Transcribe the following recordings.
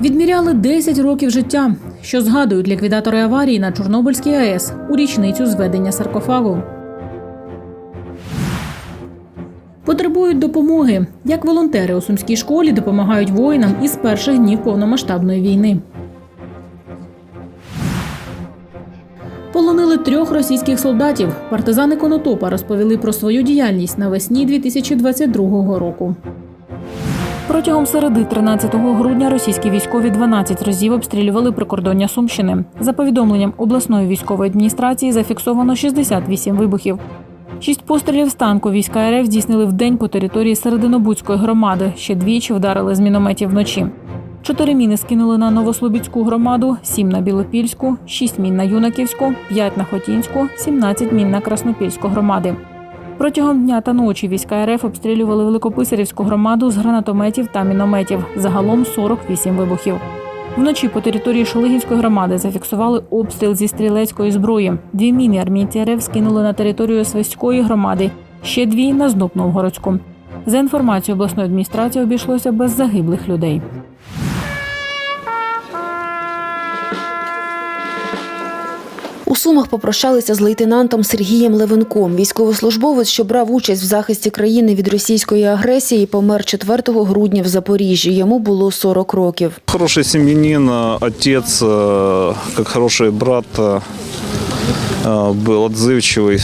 Відміряли 10 років життя, що згадують ліквідатори аварії на Чорнобильській АЕС у річницю зведення саркофагу. Потребують допомоги. Як волонтери у сумській школі допомагають воїнам із перших днів повномасштабної війни. Полонили трьох російських солдатів. Партизани Конотопа розповіли про свою діяльність навесні 2022 року. Протягом середи 13 грудня російські військові 12 разів обстрілювали прикордоння Сумщини. За повідомленням обласної військової адміністрації зафіксовано 68 вибухів. Шість пострілів з танку війська РФ здійснили в день по території Серединобудської громади. Ще двічі вдарили з мінометів вночі. Чотири міни скинули на Новослобідську громаду, сім на Білопільську, шість мін на Юнаківську, п'ять на Хотінську, 17 мін на Краснопільську громади. Протягом дня та ночі війська РФ обстрілювали Великописарівську громаду з гранатометів та мінометів. Загалом 48 вибухів. Вночі по території Шолигівської громади зафіксували обстріл зі стрілецької зброї. Дві міни армійці РФ скинули на територію Свиської громади, ще дві на Знуп Новгородську. За інформацією обласної адміністрації обійшлося без загиблих людей. Сумах попрощалися з лейтенантом Сергієм Левенком. Військовослужбовець, що брав участь в захисті країни від російської агресії, помер 4 грудня в Запоріжжі. Йому було 40 років. Хороший семьянин, э, отец, э, как хороший брат, э, э, был отзывчивый,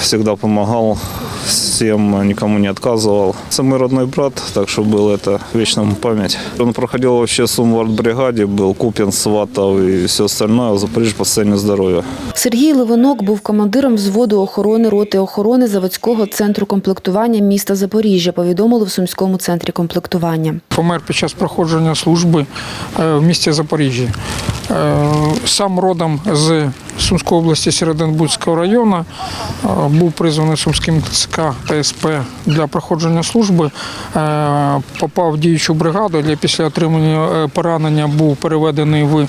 всегда помогал всем, никому не отказывал. Это мой родной брат, так что был это вечна ему память. Он проходил вообще Сум в артбригаде, был Купин, Сватов и все остальное, в Запоріжжі по состоянию здоровья. Сергій Левенок був командиром взводу охорони роти охорони заводського центру комплектування міста Запоріжжя. Повідомили в Сумському центрі комплектування. помер під час проходження служби е, в місті Запоріжжя. Е, Сам родом з Сумської області Серединбудського району е, був призваний Сумським ТЦК та СП для проходження служби. Е, Попав в діючу бригаду. Для після отримання е, поранення був переведений в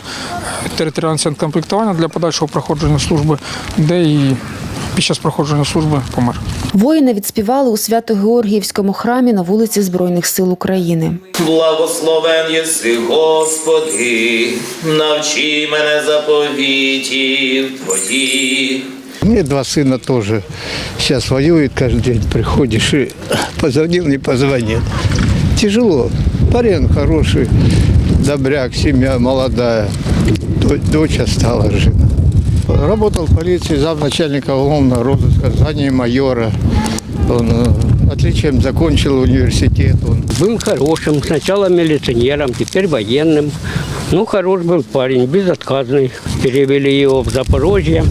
територіальний центр комплектування для подальшого проходження служби, де і під час проходження служби помер. Воїни відспівали у Свято-Георгіївському храмі на вулиці Збройних сил України. Благословен єси, Господи, навчи мене заповітів Твоїх. У меня два сына тоже сейчас воюют, каждый день приходишь и позвонил, не позвонил. Тяжело. Парень хороший, добряк, семья молодая. До- Дочь осталась жена. Работал в полиции, замначальника уголовного розыска, звание майора. Он э, отличием закончил университет. Он Был хорошим, сначала милиционером, теперь военным. Ну, хорош был парень, безотказный. Перевели его в Запорожье.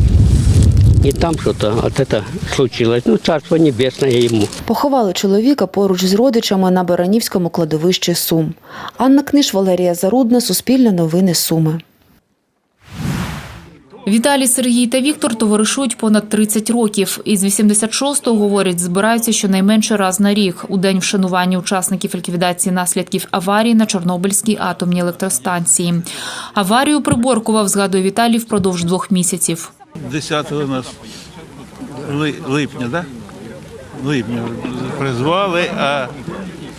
И там что-то от это случилось. Ну, царство небесное ему. Поховали чоловіка поруч з родичами на Баранівському кладовищі Сум. Анна Книж, Валерія Зарудна, Суспільне новини Суми. Віталій, Сергій та Віктор товаришують понад 30 років. Із 86-го, говорять, збираються щонайменше раз на рік у день вшанування учасників ліквідації наслідків аварії на Чорнобильській атомній електростанції. Аварію приборкував, згадує Віталій, впродовж двох місяців. 10 у нас липня, да? Липня призвали, а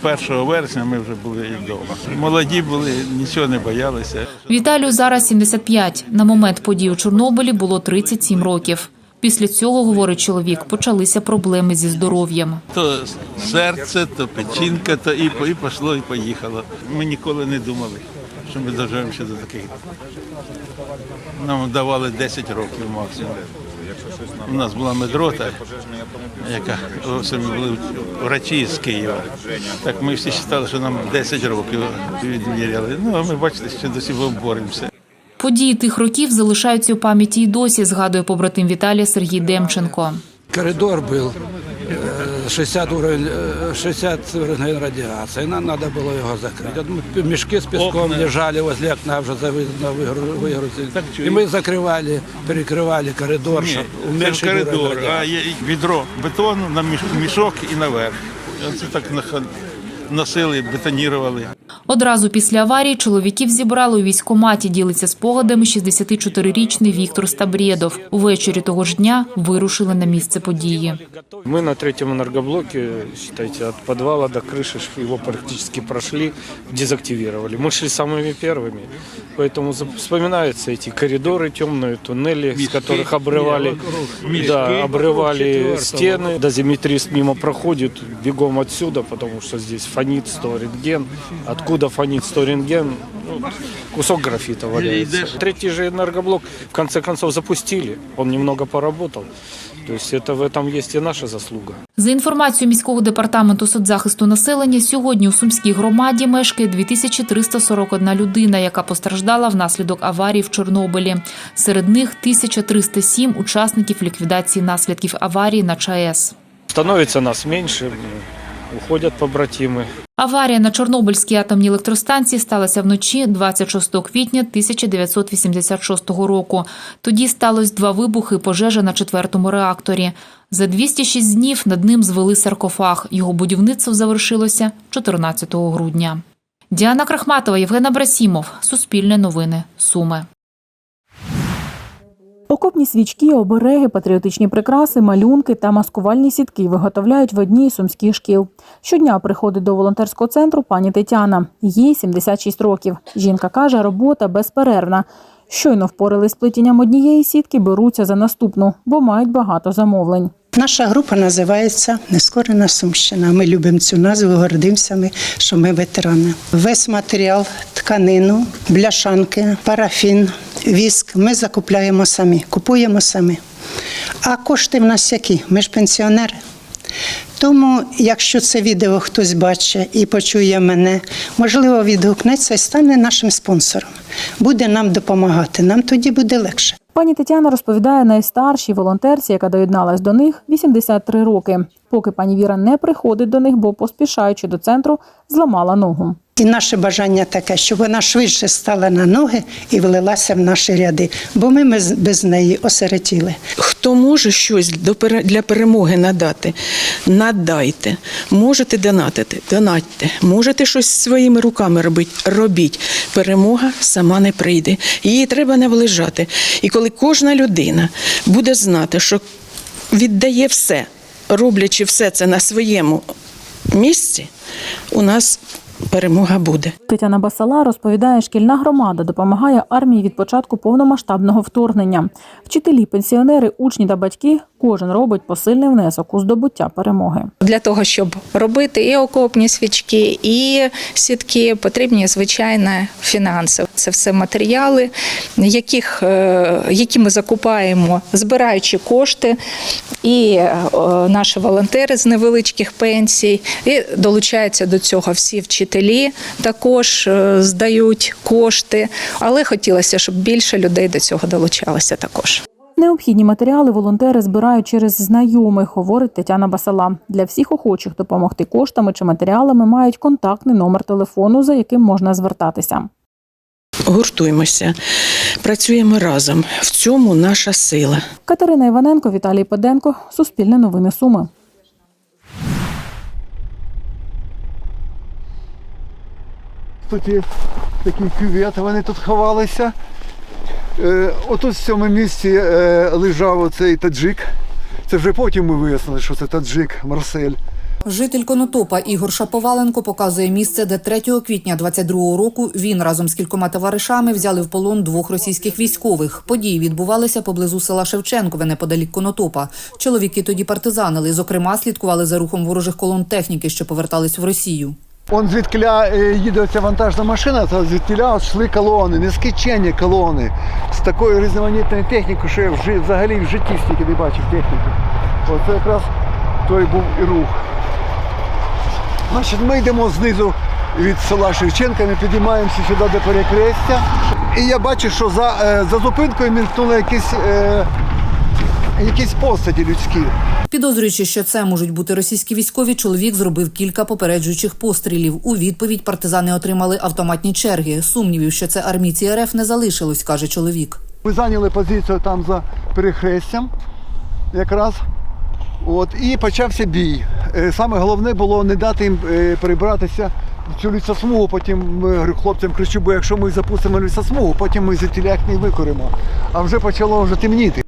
1 вересня ми вже були вдома. Молоді були, нічого не боялися. Віталію зараз 75. На момент подій у Чорнобилі було 37 років. Після цього, говорить чоловік, почалися проблеми зі здоров'ям. То серце, то печінка, то і, пішло, і поїхало. Ми ніколи не думали, що ми доживемо ще до таких. Нам давали 10 років максимум. У нас була медрота, яка ми були врачі з Києва. Так ми всі вважали, що нам 10 років відміряли. Ну, а ми бачите, що досі боремося. Події тих років залишаються у пам'яті й досі, згадує побратим Віталія Сергій Демченко. коридор был э, 60 уровень, э, 60 уровень радиации. Нам надо было его закрыть. Вот мы Мешки с песком Окна. лежали возле окна, уже завы- выгру- выгрузили. И мы закрывали, перекрывали коридор, Ні, чтобы це уменьшить в коридор, уровень а радиации. є відро бетону на міш- мішок і наверх. Оце так на хон- носили, бетонірували. Одразу після аварії чоловіків зібрали у військкоматі. Ділиться спогадами 64-річний Віктор Стабрєдов. Увечері того ж дня вирушили на місце події. Мы на третьем энергоблоке, считайте, от подвала до крыши ш- его практически прошли, дезактивировали. Мы шли самыми первыми, поэтому за- вспоминаются эти коридоры темные, туннели, с которых обрывали, Мешки да, обрывали четвертого. стены. Дозиметрист мимо проходит, бегом отсюда, потому что здесь фонит 100 рентген. Откуда фонит 100 рентген? Ну, кусок графита валяется. Третий же энергоблок в конце концов запустили, он немного поработал. То есть это в этом есть и наша заслуга. За інформацією міського департаменту соцзахисту населення, сьогодні у Сумській громаді мешкає 2341 людина, яка постраждала внаслідок аварії в Чорнобилі. Серед них 1307 учасників ліквідації наслідків аварії на ЧАЕС. Становится нас меньше, уходят побратимы. Аварія на Чорнобильській атомній електростанції сталася вночі 26 квітня 1986 року. Тоді сталося два вибухи пожежа на четвертому реакторі. За 206 днів над ним звели саркофаг. Його будівництво завершилося 14 грудня. Діана Крахматова, Євген Абрасімов. Суспільне новини. Суми. Окопні свічки, обереги, патріотичні прикраси, малюнки та маскувальні сітки виготовляють в одній із шкіл. Щодня приходить до волонтерського центру пані Тетяна. Їй 76 років. Жінка каже, робота безперервна. Щойно впорали з плетінням однієї сітки, беруться за наступну, бо мають багато замовлень. Наша група називається Нескорена Сумщина. Ми любимо цю назву, гордимося ми, що ми ветерани. Весь матеріал, тканину, бляшанки, парафін, віск ми закупляємо самі, купуємо самі. А кошти в нас які? Ми ж пенсіонери. Тому, якщо це відео хтось бачить і почує мене, можливо, відгукнеться і стане нашим спонсором. Буде нам допомагати. Нам тоді буде легше. Пані Тетяна розповідає найстаршій волонтерці, яка доєдналась до них 83 роки. Поки пані Віра не приходить до них, бо поспішаючи до центру, зламала ногу. І наше бажання таке, щоб вона швидше стала на ноги і влилася в наші ряди, бо ми без- неї осиротіли. Хто може щось до для перемоги надати, надайте. Можете донатити, донатьте. Можете щось своїми руками робити, робіть. Перемога сама не прийде. Її треба наближати. І коли кожна людина буде знати, що віддає все, роблячи все це на своєму місці, у нас перемога буде. Тетяна Басала розповідає, шкільна громада допомагає армії від початку повномасштабного вторгнення. Вчителі, пенсіонери, учні та батьки кожен робить посильний внесок у здобуття перемоги. Для того, щоб робити і окопні свічки, і сітки, потрібні звичайно фінанси. Це все матеріали, яких, е, які ми закупаємо, збираючи кошти, і е, наші волонтери з невеличких пенсій, і долучаються до цього всі вчителі, також е, здають кошти. Але хотілося, щоб більше людей до цього долучалося також. Необхідні матеріали волонтери збирають через знайомих, говорить Тетяна Басала. Для всіх охочих допомогти коштами чи матеріалами мають контактний номер телефону, за яким можна звертатися. Гуртуємося, працюємо разом. В цьому наша сила. Катерина Іваненко, Віталій Педенко, Суспільне новини Суми. Тут є такий кювет, вони тут ховалися. Е, отут в цьому місці е, лежав оцей таджик. Це вже потім ми вияснили, що це таджик Марсель. Житель Конотопа Ігор Шаповаленко показує місце, де 3 квітня 22-го року він разом з кількома товаришами взяли в полон двох російських військових. Події відбувалися поблизу села Шевченкове неподалік Конотопа. Чоловіки тоді партизанили. Зокрема, слідкували за рухом ворожих колон техніки, що повертались в Росію. Он звідкиля е, їде ця вантажна машина, то звідкиля йшли колони, нескінченні колони з такою різноманітною технікою, що я в жи- взагалі в житті стільки не бачив техніки. Оце якраз той був і рух. Значить, ми йдемо знизу від села Шевченка, ми підіймаємося сюди до перекрестя. І я бачу, що за, е, за зупинкою мількнули якісь, е, якісь постаті людські. Підозрюючи, що це можуть бути російські військові, чоловік зробив кілька попереджуючих пострілів. У відповідь партизани отримали автоматні черги. Сумнівів, що це армійці РФ не залишилось, каже чоловік. Ми зайняли позицію там за перехрестям якраз. От, і почався бій. е, саме головне було не дати їм е, перебратися в цю лісосмугу. Потім е, хлопцям кричу, бо якщо ми запустимо лісосмугу, потім ми затіляк не викоримо. А вже почало вже темніти.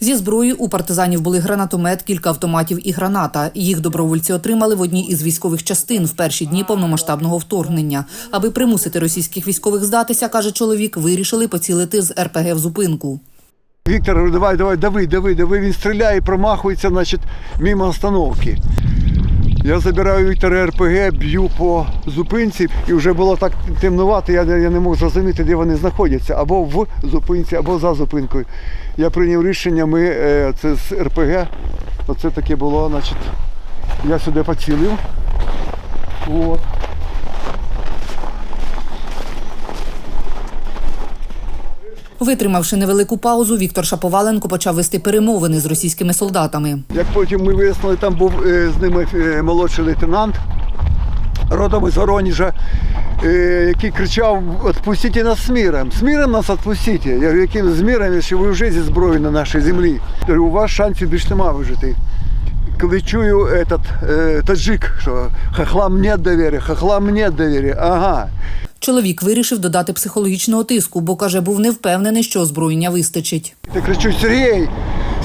Зі зброєю у партизанів були гранатомет, кілька автоматів і граната. Їх добровольці отримали в одній із військових частин в перші дні повномасштабного вторгнення. Аби примусити російських військових здатися, каже чоловік, вирішили поцілити з РПГ в зупинку. Віктор давай, давай, дави, дави, дави. Він стріляє, промахується, значить, мимо остановки. Я забираю РПГ, б'ю по зупинці, і вже було так темнувато, я, я не мог зрозуміти, де вони знаходяться, або в зупинці, або за зупинкою. Я прийняв рішення, ми е, це з РПГ. Оце таке було, значить, я сюди поцілив. От. Витримавши невелику паузу, Віктор Шаповаленко почав вести перемовини з російськими солдатами. Як потім ми вияснили, там був е, з ними е, молодший лейтенант родом із Воронежа, е, який кричав: «Отпустіть нас з миром! З миром нас відпустіть! Я говорю, яким з миром, якщо ви вже зі зброєю на нашій землі? Говорю, у вас шансів більш нема вижити. Коли чую этот, е, таджик, що хахлам нет довіри, хахлам нет довіри, ага. Чоловік вирішив додати психологічного тиску, бо каже, був не впевнений, що озброєння вистачить. Я кричу, Сергій,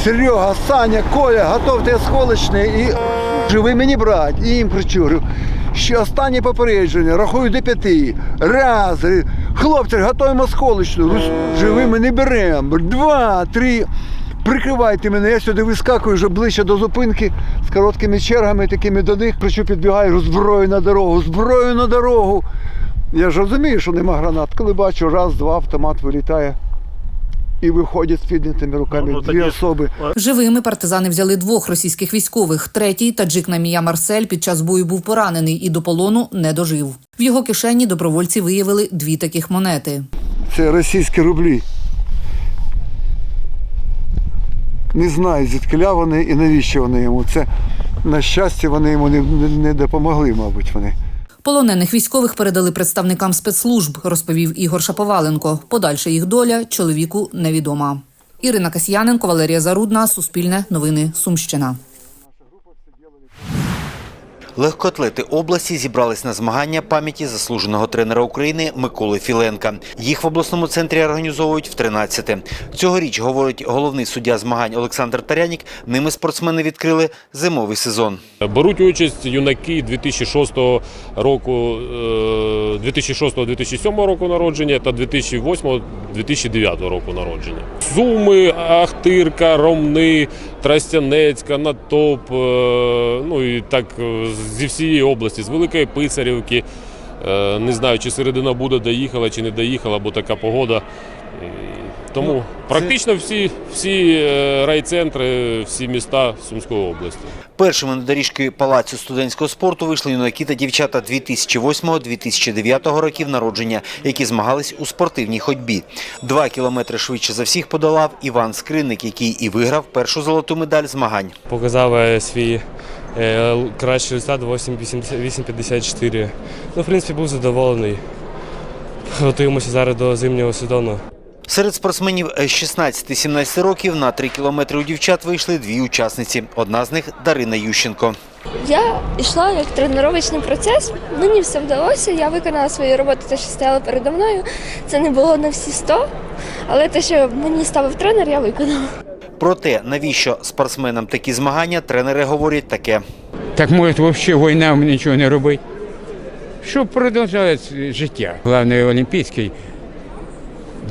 Серега, Саня, Коля, готовте осколочне і живи мені брать. І їм кричу, ще останнє попередження, рахую до п'яти. Раз, хлопці, готуємо осколочну, живи ми беремо. Два, три. Прикривайте мене, я сюди вискакую вже ближче до зупинки з короткими чергами, такими до них, кричу, підбігаю, зброю на дорогу, зброю на дорогу. Я ж розумію, що нема гранат. Коли бачу, раз, два, автомат вилітає і виходять з піднятими руками дві особи. Живими партизани взяли двох російських військових. Третій таджик Намія Марсель під час бою був поранений і до полону не дожив. В його кишені добровольці виявили дві таких монети. Це російські рублі. Не знаю, звідкиля вони і навіщо вони йому. Це, на щастя, вони йому не, не, не допомогли, мабуть, вони. Полонених військових передали представникам спецслужб, розповів Ігор Шаповаленко. Подальша їх доля чоловіку невідома. Ірина Касьяненко, Валерія Зарудна, Суспільне, Новини, Сумщина. Легкоатлети області зібрались на змагання пам'яті заслуженого тренера України Миколи Філенка. Їх в обласному центрі організовують в 13-те. Цьогоріч, говорить головний суддя змагань Олександр Тарянік, ними спортсмени відкрили зимовий сезон. Беруть участь юнаки 2006 року, е, 2006-2007 року народження та 2008-2009 року народження. Суми, Ахтирка, Ромни, Трастянецька, Натоп, е, ну і так е, зі всієї області, з Великої Писарівки. Е, Не знаю, чи середина буде доїхала, чи не доїхала, бо така погода. Тому практично всі, всі е, райцентри, всі міста Сумської області. Першими на доріжки палацу студентського спорту вийшли юнаки та дівчата 2008-2009 років народження, які змагались у спортивній ходьбі. Два кілометри швидше за всіх подолав Іван Скринник, який і виграв першу золоту медаль змагань. Показав е, свій е, кращий результат 8,54. Ну, в принципі, був задоволений. Готуємося зараз до зимнього сезону. Серед спортсменів 16-17 років на 3 кілометри у дівчат вийшли дві учасниці. Одна з них Дарина Ющенко. Я йшла як тренувальний процес. Мені все вдалося. Я виконала свою роботу, те, що стояло передо мною. Це не було на всі 100, але те, що мені ставив тренер, я виконала. Про те, навіщо спортсменам такі змагання, тренери говорять таке. Так може взагалі війна нічого не робить. Щоб продовжувати життя. Головний олімпійський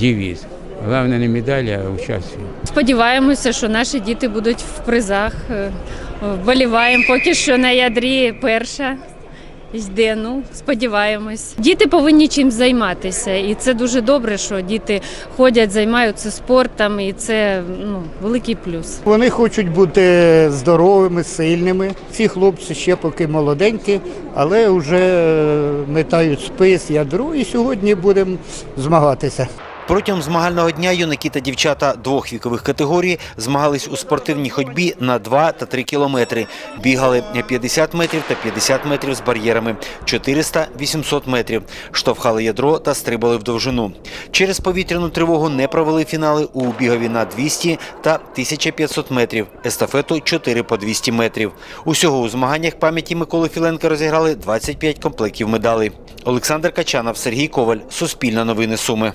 девіз. Головне не медаль, а участь. Сподіваємося, що наші діти будуть в призах. Е, Вболіваємо поки що на ядрі перша йде. Ну, сподіваємось. Діти повинні чим займатися, і це дуже добре, що діти ходять, займаються спортом, і це ну, великий плюс. Вони хочуть бути здоровими, сильними. Ці хлопці ще поки молоденькі, але вже е, метають спис, ядро, і сьогодні будемо змагатися. Протягом змагального дня юнаки та дівчата двох вікових категорій змагались у спортивній ходьбі на 2 та 3 кілометри. Бігали 50 метрів та 50 метрів з бар'єрами, 400-800 метрів. Штовхали ядро та стрибали в довжину. Через повітряну тривогу не провели фінали у бігові на 200 та 1500 метрів, естафету 4 по 200 метрів. Усього у змаганнях пам'яті Миколи Філенка розіграли 25 комплектів медалей. Олександр Качанов, Сергій Коваль, Суспільне новини Суми.